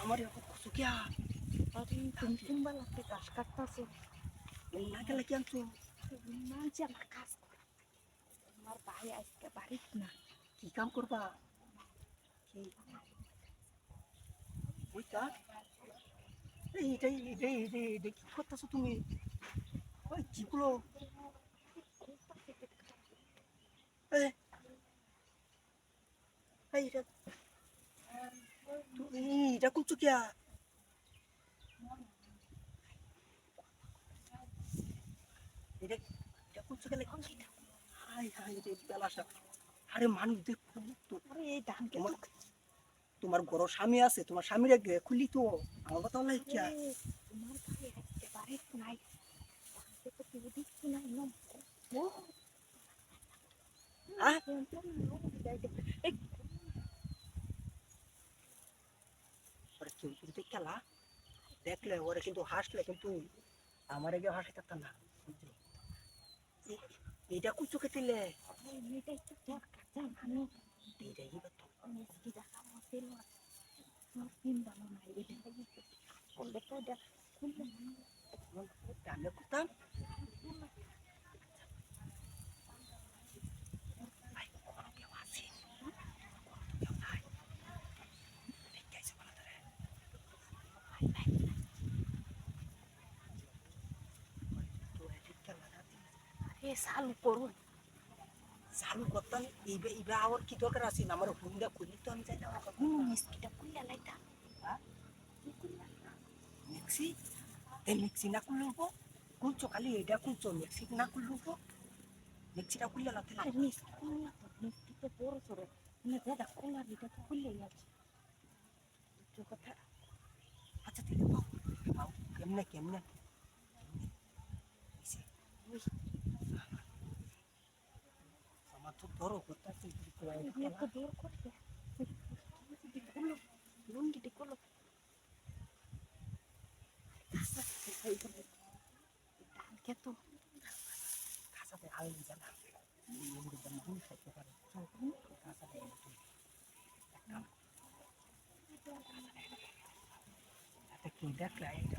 আমার সুখিয়া আরে তুমি কিনবা লাগতে ঘাস কাটতাছো না গেলে কি আনছো আজকে বাড়িত না কি কাম করবা কি ওইটা এই এটাই এটাই কি তুমি? ওই চিগুলো এই এই এটা তুমি এটা করছ কিয়া এটা এটা করছ গেলে হাই হাই রে বেলাসা আরে মানুষ দেখো তো এই ধান কে তোমার তোমার বড় স্বামী আছে তোমার স্বামীর খুলি তো আমার কথা হলো কি তোমার ভাই আজকে নাই ধানকে তো কেউ দিচ্ছি না ওরা কেউ যদি দেখলা দেখলে ওরা কিন্তু হাসলে কিন্তু আমার আগে হাসি থাকতাম না। এ- এইটা কুচু জান আমি এবার তো মিষ্টি দেখা মতেল আমার চিন্তা না এটা করলে তো এটা খুলবে না আমি করতাম ভাই, কোনো কেউ আছে? কোনো কেউ নাই? দেখতে আইছে বলা তোরে। না আরে চালু করুন চালু করতাম এইবে এইবে আমার কি দরকার আছে? আমার হুন্ডা খুললি তো আমি না হুম খুললে মিক্সি? মিক্সি না খুললে খালি এটা কুলছো মিক্সি না খুললে হব? মিক্সিটা খুললে লাগতে আরে মিষ্টি তো মিষ্টি বড় মানে দাদা খোলা এটা তো খুললেই আছে। কেমনে কেমনে? আমার তো এগুলো তো দূর খুলো লুঙ্গিটি খুলো ধানকে তো খাসাতে হাল দিছে না দাম দুই সপ্তাহ পারে। খাসাতে একটা কি দেখলা এটা